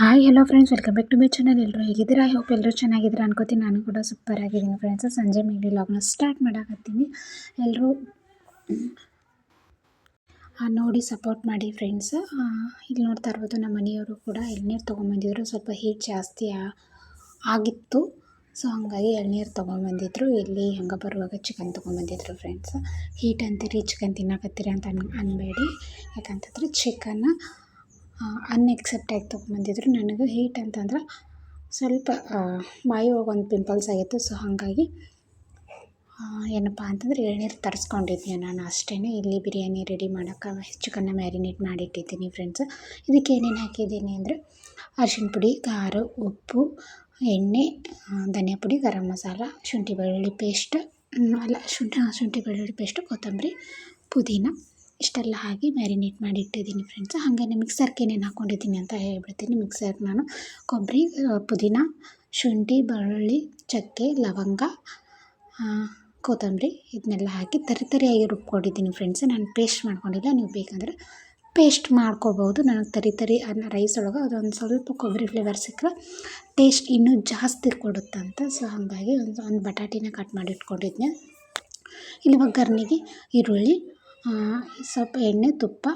Hi hello friends welcome back to my channel ಎಲ್ಲರೂ ಹೇಗಿದ್ದೀರಾ? I hope ಎಲ್ಲರೂ ಚೆನ್ನಾಗಿದ್ದೀರಾ ಅನ್ಕೋತೀನಿ. ನಾನು ಕೂಡ ಸೂಪರ್ ಆಗಿದ್ದೀನಿ ಫ್ರೆಂಡ್ಸ್ ಸಂಜೆ ಮೇಲೆ ಲಾಗ್ನ ಸ್ಟಾರ್ಟ್ ಮಾಡಾಕತ್ತೀನಿ. ಎಲ್ಲರೂ ನೋಡಿ ಸಪೋರ್ಟ್ ಮಾಡಿ ಫ್ರೆಂಡ್ಸ್ ಇಲ್ಲಿ ನೋಡ್ತಾ ಇರ್ಬೋದು ನಮ್ಮ ಮನೆಯವರು ಕೂಡ ಎಳ್ನೀರು ತೊಗೊಂಬಂದಿದ್ರು. ಸ್ವಲ್ಪ ಹೀಟ್ ಜಾಸ್ತಿ ಆಗಿತ್ತು. ಸೊ ಹಾಗಾಗಿ ಎಳ್ನೀರು ತೊಗೊಂಬಂದಿದ್ರು. ಇಲ್ಲಿ ಹಂಗೆ ಬರುವಾಗ ಚಿಕನ್ ತೊಗೊಂಬಂದಿದ್ರು ಫ್ರೆಂಡ್ಸ್ ಹೀಟ್ ಅಂತೀರಿ ಚಿಕನ್ ತಿನ್ನಕತ್ತೀರಿ ಅಂತ ಅನ್, ಅನ್ಬೇಡಿ. ಯಾಕಂತಂದರೆ ಚಿಕನ್ ಅನ್ಎಕ್ಸೆಪ್ಟಾಗಿ ತೊಗೊಂಬಂದಿದ್ರು ನನಗೆ ಹೀಟ್ ಅಂತಂದ್ರೆ ಸ್ವಲ್ಪ ಬಾಯಿ ಒಳಗೆ ಒಂದು ಪಿಂಪಲ್ಸ್ ಆಗಿತ್ತು. ಸೊ ಹಾಗಾಗಿ ಏನಪ್ಪ ಅಂತಂದ್ರೆ ಎಳ್ನೀರು ತರಿಸ್ಕೊಂಡಿದ್ದೆ ನಾನು ಅಷ್ಟೇ ಇಲ್ಲಿ ಬಿರಿಯಾನಿ ರೆಡಿ ಮಾಡೋಕ್ಕೆ ಚಿಕನ್ನ ಮ್ಯಾರಿನೇಟ್ ಮಾಡಿಟ್ಟಿದ್ದೀನಿ ಫ್ರೆಂಡ್ಸ್ ಇದಕ್ಕೆ ಏನೇನು ಹಾಕಿದ್ದೀನಿ ಅಂದರೆ, ಅರಿಶಿಣ ಪುಡಿ, ಖಾರ, ಉಪ್ಪು, ಎಣ್ಣೆ ಧನಿಯಾ ಪುಡಿ, ಗರಂ ಮಸಾಲ, ಶುಂಠಿ ಬೆಳ್ಳುಳ್ಳಿ ಪೇಸ್ಟ್ ಅಲ್ಲ, ಶುಂಠಿ ಶುಂಠಿ ಬೆಳ್ಳುಳ್ಳಿ ಪೇಸ್ಟು ಕೊತ್ತಂಬರಿ, ಪುದೀನ ಇಷ್ಟೆಲ್ಲ ಹಾಕಿ ಮ್ಯಾರಿನೇಟ್ ಮಾಡಿ ಇಟ್ಟಿದ್ದೀನಿ ಫ್ರೆಂಡ್ಸ್ ಹಾಗೆ ಮಿಕ್ಸರ್ಗೆ ಏನೇನು ಹಾಕ್ಕೊಂಡಿದ್ದೀನಿ ಅಂತ ಹೇಳ್ಬಿಡ್ತೀನಿ. ಮಿಕ್ಸರ್ಗೆ ನಾನು ಕೊಬ್ಬರಿ ಪುದೀನ, ಶುಂಠಿ, ಬೆಳ್ಳುಳ್ಳಿ, ಚಕ್ಕೆ, ಲವಂಗ ಕೊತ್ತಂಬರಿ ಇದನ್ನೆಲ್ಲ ಹಾಕಿ ತರಿ ತರಿಯಾಗಿ ರುಬ್ಕೊಂಡಿದ್ದೀನಿ ಫ್ರೆಂಡ್ಸ್ ನಾನು ಪೇಸ್ಟ್ ಮಾಡ್ಕೊಂಡಿಲ್ಲ. ನೀವು ಬೇಕಂದರೆ ಪೇಸ್ಟ್ ಮಾಡ್ಕೋಬೋದು. ನನಗೆ ತರಿ ತರಿ ಅನ್ನ ರೈಸ್ ಒಳಗೆ ಅದೊಂದು ಸ್ವಲ್ಪ ಕೊಬ್ಬರಿ ಫ್ಲೇವರ್ ಸಿಕ್ಕರೆ ಟೇಸ್ಟ್ ಇನ್ನೂ ಜಾಸ್ತಿ ಕೊಡುತ್ತಂತ. ಸೊ ಹಾಗಾಗಿ ಒಂದು ಒಂದು ಬಟಾಟಿನ ಕಟ್ ಮಾಡಿ ಇಟ್ಕೊಂಡಿದ್ದೆ ಇಲ್ಲಿ ಒಗ್ಗರಣೆಗೆ ಈರುಳ್ಳಿ ಸ್ವಲ್ಪ ಎಣ್ಣೆ, ತುಪ್ಪ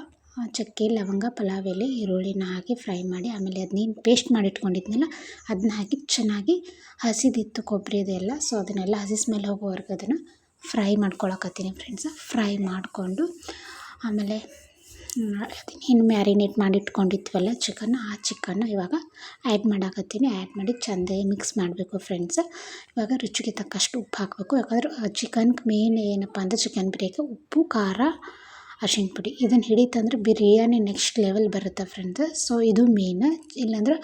ಚಕ್ಕೆ, ಲವಂಗ, ಪಲಾವ್, ಎಲೆ, ಈರುಳ್ಳಿನ ಹಾಕಿ ಫ್ರೈ ಮಾಡಿ, ಆಮೇಲೆ ಅದನ್ನೇನು ಪೇಸ್ಟ್ ಮಾಡಿ ಇಟ್ಕೊಂಡಿದ್ನಲ್ಲ ಅದನ್ನ ಹಾಕಿ ಚೆನ್ನಾಗಿ ಹಸಿದಿತ್ತು ಕೊಬ್ಬರಿ ಇದೆಲ್ಲ ಸೊ ಅದನ್ನೆಲ್ಲ ಹಸಿ ಸ್ಮೆಲ್ ಹೋಗೋವರೆಗೂ ಅದನ್ನು ಫ್ರೈ ಮಾಡ್ಕೊಳಕತ್ತೀನಿ ಫ್ರೆಂಡ್ಸ್ ಫ್ರೈ ಮಾಡಿಕೊಂಡು, ಆಮೇಲೆ ಇನ್ನು ಮ್ಯಾರಿನೇಟ್ ಮಾಡಿ ಇಟ್ಕೊಂಡಿದ್ವಲ್ಲ ಚಿಕನ್ ಆ ಚಿಕನ್ನ ಇವಾಗ ಆ್ಯಡ್ ಮಾಡಾಕತ್ತೀನಿ. ಆ್ಯಡ್ ಮಾಡಿ ಚೆಂದ ಮಿಕ್ಸ್ ಮಾಡಬೇಕು ಫ್ರೆಂಡ್ಸ್ ಇವಾಗ ರುಚಿಗೆ ತಕ್ಕಷ್ಟು ಉಪ್ಪು ಹಾಕಬೇಕು. ಯಾಕಂದ್ರೆ ಚಿಕನ್ಗೆ ಮೇನ್ ಏನಪ್ಪ ಅಂದರೆ ಚಿಕನ್ ಬಿರಿಯಾನಿಗೆ ಉಪ್ಪು, ಖಾರ ಅರ್ಶಿಣ ಪುಡಿ. ಇದನ್ನು ಹಿಡಿತಂದ್ರೆ ಬಿರಿಯಾನಿ ನೆಕ್ಸ್ಟ್ ಲೆವೆಲ್ ಬರುತ್ತೆ ಫ್ರೆಂಡ್ಸ್ ಸೊ ಇದು ಮೇನ್ ಇಲ್ಲಾಂದ್ರೆ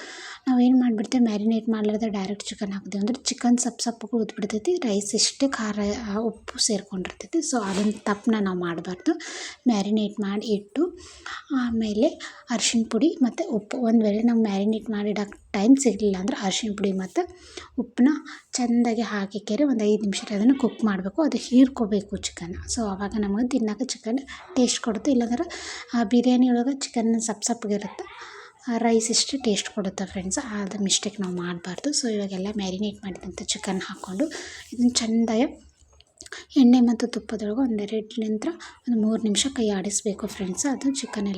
ನಾವು ಏನು ಮಾಡಿಬಿಡ್ತೇವೆ? ಮ್ಯಾರಿನೇಟ್ ಮಾಡಲಾರ್ದೆ ಡೈರೆಕ್ಟ್ ಚಿಕನ್ ಹಾಕ್ತೇವೆ. ಅಂದರೆ ಚಿಕನ್ ಸಪ್ ಸಪ್ಪಗೆ ಉದ್ಬಿಡ್ತೈತಿ. ರೈಸ್ ಇಷ್ಟು ಖಾರ ಉಪ್ಪು ಸೇರ್ಕೊಂಡಿರ್ತೈತಿ. ಸೊ ಅದನ್ನು ತಪ್ಪನ್ನ ನಾವು ಮಾಡಬಾರ್ದು. ಮ್ಯಾರಿನೇಟ್ ಮಾಡಿ ಇಟ್ಟು, ಆಮೇಲೆ ಅರ್ಶಿಣ ಪುಡಿ ಮತ್ತು ಉಪ್ಪು. ಒಂದು ವೇಳೆ ನಾವು ಮ್ಯಾರಿನೇಟ್ ಮಾಡಿಡಕ್ಕೆ ಟೈಮ್ ಸಿಗಲಿಲ್ಲ ಅಂದ್ರೆ ಅರ್ಶಿಣ ಪುಡಿ ಮತ್ತು ಉಪ್ಪನ್ನ ಚೆಂದಾಗಿ ಹಾಕಿಕೆರೆ ಒಂದು ಐದು ನಿಮಿಷಕ್ಕೆ ಅದನ್ನು ಕುಕ್ ಮಾಡಬೇಕು. ಅದು ಹೀರ್ಕೋಬೇಕು ಚಿಕನ್. ಸೊ ಆವಾಗ ನಮಗೆ ತಿನ್ನೋಕೆ ಚಿಕನ್ ಟೇಸ್ಟ್ ಕೊಡುತ್ತೆ. ಇಲ್ಲಾಂದ್ರೆ ಆ ಬಿರಿಯಾನಿ ಒಳಗೆ ಚಿಕನ್ ಸಪ್ ಸಪ್ಪಗಿರುತ್ತೆ ರೈಸ್ ಇಷ್ಟು ಟೇಸ್ಟ್ ಕೊಡುತ್ತೆ ಫ್ರೆಂಡ್ಸ್ ಅದು ಮಿಸ್ಟೇಕ್ ನಾವು ಮಾಡಬಾರ್ದು. ಸೊ ಇವಾಗೆಲ್ಲ ಮ್ಯಾರಿನೇಟ್ ಮಾಡಿದಂಥ ಚಿಕನ್ ಹಾಕ್ಕೊಂಡು ಇದನ್ನು ಚೆಂದಾಗಿ ಎಣ್ಣೆ ಮತ್ತು ತುಪ್ಪದೊಳಗೆ ಒಂದೆರಡು ನಂತರ ಒಂದು ಮೂರು ನಿಮಿಷ ಕೈ ಆಡಿಸಬೇಕು ಫ್ರೆಂಡ್ಸ್ ಅದು ಚಿಕನ್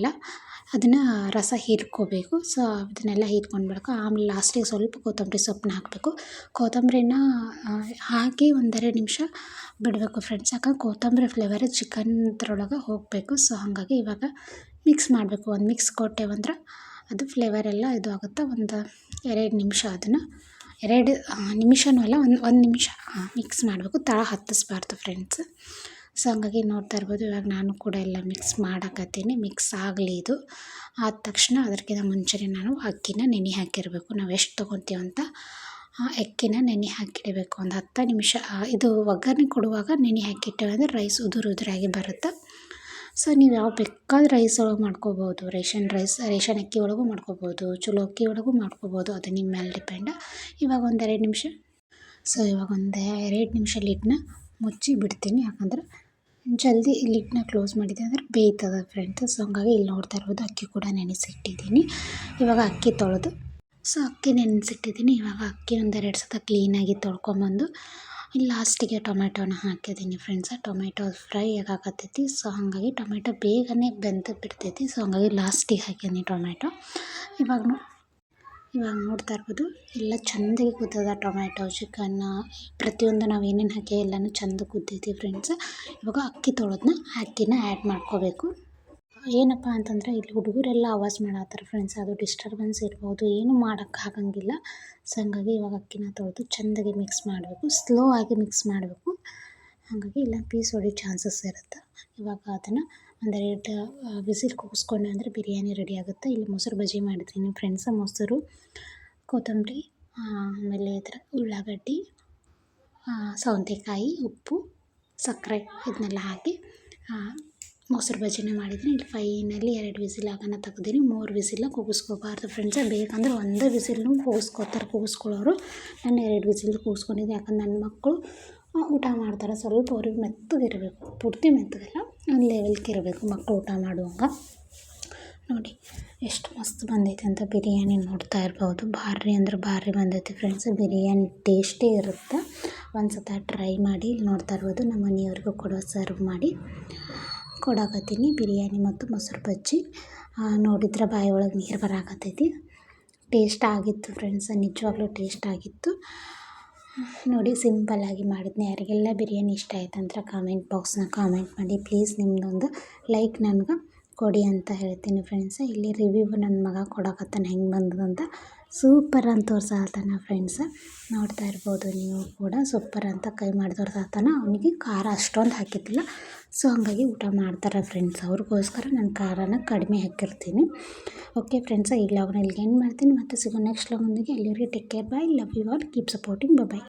ಅದನ್ನು ರಸ ಹೀರ್ಕೋಬೇಕು. ಸೊ ಅದನ್ನೆಲ್ಲ ಹೀರ್ಕೊಂಡ್ಬಿಡಬೇಕು ಆಮೇಲೆ ಲಾಸ್ಟಿಗೆ ಸ್ವಲ್ಪ ಕೊತ್ತಂಬರಿ ಸೊಪ್ಪನ್ನ ಹಾಕಬೇಕು. ಕೊತ್ತಂಬರಿನ ಹಾಕಿ ಒಂದೆರಡು ನಿಮಿಷ ಬಿಡಬೇಕು ಫ್ರೆಂಡ್ಸ್ ಯಾಕಂದ್ರೆ ಕೊತ್ತಂಬರಿ ಫ್ಲೇವರ್ ಚಿಕನ್ದ್ರೊಳಗೆ ಹೋಗಬೇಕು. ಸೊ ಹಾಗಾಗಿ ಇವಾಗ ಮಿಕ್ಸ್ ಮಾಡಬೇಕು. ಒಂದು ಮಿಕ್ಸ್ ಕೊಟ್ಟೆವಂದ್ರೆ ಅದು ಫ್ಲೇವರೆಲ್ಲ ಇದು ಆಗುತ್ತೆ. ಒಂದು ಎರಡು ನಿಮಿಷ ಅದನ್ನು ಎರಡು ನಿಮಿಷನೂ ಅಲ್ಲ, ಒಂದು ಒಂದು ನಿಮಿಷ ಮಿಕ್ಸ್ ಮಾಡಬೇಕು. ತಳ ಹತ್ತಿಸ್ಬಾರ್ದು ಫ್ರೆಂಡ್ಸ್ ಸೊ ಹಂಗಾಗಿ ನೋಡ್ತಾ ಇರ್ಬೋದು. ಇವಾಗ ನಾನು ಕೂಡ ಎಲ್ಲ ಮಿಕ್ಸ್ ಮಾಡಕತ್ತೀನಿ. ಮಿಕ್ಸ್ ಆಗಲಿ ಇದು. ಆದ ತಕ್ಷಣ ಅದಕ್ಕಿಂತ ಮುಂಚೆನೆ ನಾನು ಅಕ್ಕಿನ ನೆನೆ ಹಾಕಿರಬೇಕು. ನಾವು ಎಷ್ಟು ತೊಗೊತೀವಂತ ಅಕ್ಕಿನ ನೆನೆ ಹಾಕಿಡಬೇಕು. ಒಂದು ಹತ್ತು ನಿಮಿಷ ಇದು ಒಗ್ಗರಣೆ ಕೊಡುವಾಗ ನೆನೆ ಹಾಕಿಟ್ಟೇವೆ ಅಂದರೆ ರೈಸ್ ಉದುರು ಉದುರಾಗಿ ಬರುತ್ತೆ. ಸೊ ನೀವು ಯಾವ ಬೇಕಾದ ರೈಸ್ ಒಳಗೆ ಮಾಡ್ಕೋಬೋದು. ರೇಷನ್ ರೈಸ್ ರೇಷನ್ ಅಕ್ಕಿ ಒಳಗೂ ಮಾಡ್ಕೋಬೋದು. ಚಲೋ ಅಕ್ಕಿ ಒಳಗೂ ಮಾಡ್ಕೋಬೋದು. ಅದು ನಿಮ್ಮ ಮೇಲೆ ಡಿಪೆಂಡ್ ಇವಾಗ ಒಂದು ಎರಡು ನಿಮಿಷ. ಸೊ ಇವಾಗ ಒಂದು ಎರಡು ನಿಮಿಷ ಲಿಡ್ನ ಮುಚ್ಚಿ ಬಿಡ್ತೀನಿ. ಯಾಕಂದ್ರೆ ಜಲ್ದಿ ಲಿಡ್ನ ಕ್ಲೋಸ್ ಮಾಡಿದೆ ಅಂದರೆ ಬೇಯ್ತದೆ ಫ್ರೆಂಡ್ಸ್ ಸೊ ಹಂಗಾಗಿ ಇಲ್ಲಿ ನೋಡ್ತಾ ಇರ್ಬೋದು ಅಕ್ಕಿ ಕೂಡ ನೆನೆಸಿಟ್ಟಿದ್ದೀನಿ. ಇವಾಗ ಅಕ್ಕಿ ತೊಳೆದು. ಸೊ ಅಕ್ಕಿ ನೆನೆಸಿಟ್ಟಿದ್ದೀನಿ. ಇವಾಗ ಅಕ್ಕಿ ಒಂದೆರಡು ಸತ ಕ್ಲೀನಾಗಿ ತೊಳ್ಕೊಂಬಂದು ಲಾಸ್ಟಿಗೆ ಟೊಮೆಟೊನ ಹಾಕಿದ್ದೀನಿ ಫ್ರೆಂಡ್ಸ ಟೊಮೆಟೊ ಫ್ರೈ ಆಗಾಕತ್ತೈತಿ. ಸೊ ಹಾಗಾಗಿ ಟೊಮೆಟೊ ಬೇಗನೆ ಬೆಂದು ಬಿಡ್ತೈತಿ. ಸೊ ಹಾಗಾಗಿ ಲಾಸ್ಟಿಗೆ ಹಾಕೀನಿ ಟೊಮೆಟೊ ಇವಾಗ ಇವಾಗ ನೋಡ್ತಾ ಇರ್ಬೋದು. ಎಲ್ಲ ಚೆಂದಾಗಿ ಕುದ್ದದ ಟೊಮೆಟೊ ಚಿಕನ್ನ ಪ್ರತಿಯೊಂದು ನಾವು ಏನೇನು ಹಾಕಿ ಎಲ್ಲನೂ ಚೆಂದ ಕುದ್ದೈತಿ ಫ್ರೆಂಡ್ಸ್ ಇವಾಗ ಅಕ್ಕಿ ತೊಳೆದನ್ನ ಅಕ್ಕಿನ ಆ್ಯಡ್ ಮಾಡ್ಕೋಬೇಕು. ಏನಪ್ಪ ಅಂತಂದರೆ ಇಲ್ಲಿ ಹುಡುಗರೆಲ್ಲ ಆವಾಜ್ ಮಾಡತ್ತಾರ ಫ್ರೆಂಡ್ಸ್ ಅದು ಡಿಸ್ಟರ್ಬೆನ್ಸ್ ಇರ್ಬೋದು, ಏನು ಮಾಡೋಕ್ಕೆ ಆಗಂಗಿಲ್ಲ. ಸೊ ಹಂಗಾಗಿ ಇವಾಗ ಅಕ್ಕಿನ ತೊಳೆದು ಚೆಂದಾಗಿ ಮಿಕ್ಸ್ ಮಾಡಬೇಕು ಸ್ಲೋ ಆಗಿ ಮಿಕ್ಸ್ ಮಾಡಬೇಕು. ಹಾಗಾಗಿ ಇಲ್ಲ ಪೀಸ್ ಹೊಡಿಯೋ ಚಾನ್ಸಸ್ ಇರುತ್ತೆ. ಇವಾಗ ಅದನ್ನು ಒಂದೆರಡು ವಿಸಿಲ್ ಕೂಗಿಸ್ಕೊಂಡೆ ಅಂದರೆ ಬಿರಿಯಾನಿ ರೆಡಿ ಆಗುತ್ತೆ. ಇಲ್ಲಿ ಮೊಸರು ಬಜ್ಜಿ ಮಾಡಿದ್ದೀನಿ ಫ್ರೆಂಡ್ಸ ಮೊಸರು, ಕೊತ್ತಂಬರಿ ಆಮೇಲೆ ಇದರ ಉಳ್ಳಾಗಡ್ಡಿ ಸೌತೆಕಾಯಿ, ಉಪ್ಪು, ಸಕ್ಕರೆ, ಇದನ್ನೆಲ್ಲ ಹಾಕಿ ಮೊಸರು ಬಜ್ಜಿನ ಮಾಡಿದ್ದೀನಿ. ಇಲ್ಲಿ ಫೈನಲಿ ಎರಡು ವಿಸಿಲ್ ಆಗೋಣ ತೆಗ್ದೀನಿ ಮೂರು ವಿಸಿಲ್ಲ ಕೂಗಿಸ್ಕೋಬಾರ್ದು ಫ್ರೆಂಡ್ಸ್ ಬೇಕಂದ್ರೆ ಒಂದೇ ವಿಸಿಲ್ನು ಕೂಗಿಸ್ಕೋತಾರೆ, ಕೂಗಿಸ್ಕೊಳ್ಳೋರು. ನಾನು ಎರಡು ವಿಸಿಲ್ ಕೂಗಿಸ್ಕೊಂಡಿದ್ದೆ. ಯಾಕಂದ್ರೆ ನನ್ನ ಮಕ್ಕಳು ಊಟ ಮಾಡ್ತಾರೆ. ಸ್ವಲ್ಪ ಅವ್ರಿಗೆ ಮೆತ್ತಗಿರಬೇಕು ಪೂರ್ತಿ ಮೆತ್ತಗಲ್ಲ, ಒಂದು ಲೆವೆಲ್ಗೆ ಇರಬೇಕು ಮಕ್ಕಳು ಊಟ ಮಾಡುವಾಗ. ನೋಡಿ, ಎಷ್ಟು ಮಸ್ತ್ ಬಂದೈತೆ ಅಂತ ಬಿರಿಯಾನಿ ನೋಡ್ತಾ ಇರ್ಬೋದು. ಭಾರಿ ಅಂದ್ರೆ ಭಾರಿ ಬಂದೈತೆ ಫ್ರೆಂಡ್ಸ್ ಬಿರಿಯಾನಿ ಟೇಸ್ಟಿ ಇರುತ್ತೆ. ಒಂದು ಸತ ಟ್ರೈ ಮಾಡಿ, ಇಲ್ಲಿ ನೋಡ್ತಾ ಇರ್ಬೋದು. ನಮ್ಮ ಮನೆಯವ್ರಿಗೂ ಕೂಡ ಸರ್ವ್ ಮಾಡಿ. ಕೊಡಾಕತ್ತೀನಿ. ಬಿರಿಯಾನಿ ಮತ್ತು ಮೊಸರು ಬಜ್ಜಿ. ನೋಡಿದ್ರೆ ಬಾಯಿ ನೀರು ಬರಾಕತ್ತೈತಿ. ಟೇಸ್ಟ್ ಆಗಿತ್ತು ಫ್ರೆಂಡ್ಸ್ ನಿಜವಾಗ್ಲೂ ಟೇಸ್ಟ್ ಆಗಿತ್ತು. ನೋಡಿ ಸಿಂಪಲ್ಲಾಗಿ ಮಾಡಿದ್ನಿ ಯಾರಿಗೆಲ್ಲ ಬಿರಿಯಾನಿ ಇಷ್ಟ ಆಯ್ತು ಅಂದ್ರೆ ಕಾಮೆಂಟ್ ಬಾಕ್ಸ್ನ ಕಾಮೆಂಟ್ ಮಾಡಿ. ಪ್ಲೀಸ್ ನಿಮ್ಮದೊಂದು ಲೈಕ್ ನನಗೆ ಕೊಡಿ ಅಂತ ಹೇಳ್ತೀನಿ ಫ್ರೆಂಡ್ಸ್ ಇಲ್ಲಿ ರಿವ್ಯೂ ನನ್ನ ಮಗ ಕೊಡಕತ್ತಾನೆ, ಹೆಂಗೆ ಬಂದದಂತ ಸೂಪರ್ ಅಂತ ತೋರ್ಸಾತಾನ ಫ್ರೆಂಡ್ಸ್ ನೋಡ್ತಾ ಇರ್ಬೋದು ನೀವು ಕೂಡ. ಸೂಪರ್ ಅಂತ ಕೈ ಮಾಡಿ ತೋರ್ಸಾತಾನ ಅವನಿಗೆ ಖಾರ ಅಷ್ಟೊಂದು ಹಾಕಿದ್ದಿಲ್ಲ. ಸೊ ಹಾಗಾಗಿ ಊಟ ಮಾಡ್ತಾರೆ ಫ್ರೆಂಡ್ಸ್ ಅವ್ರಿಗೋಸ್ಕರ ನಾನು ಖಾರನ ಕಡಿಮೆ ಹಾಕಿರ್ತೀನಿ. ಓಕೆ ಫ್ರೆಂಡ್ಸ್ ಈ ಲಾಗ್ನ ಇಲ್ಲಿಗೆ ಏನು ಮಾಡ್ತೀನಿ. ಮತ್ತೆ ಸಿಗೋ ನೆಕ್ಸ್ಟ್ ಲಾಗ್ನೊಂದಿಗೆ ಅಲ್ಲಿವರೆಗೆ take care bye love you all keep supporting bye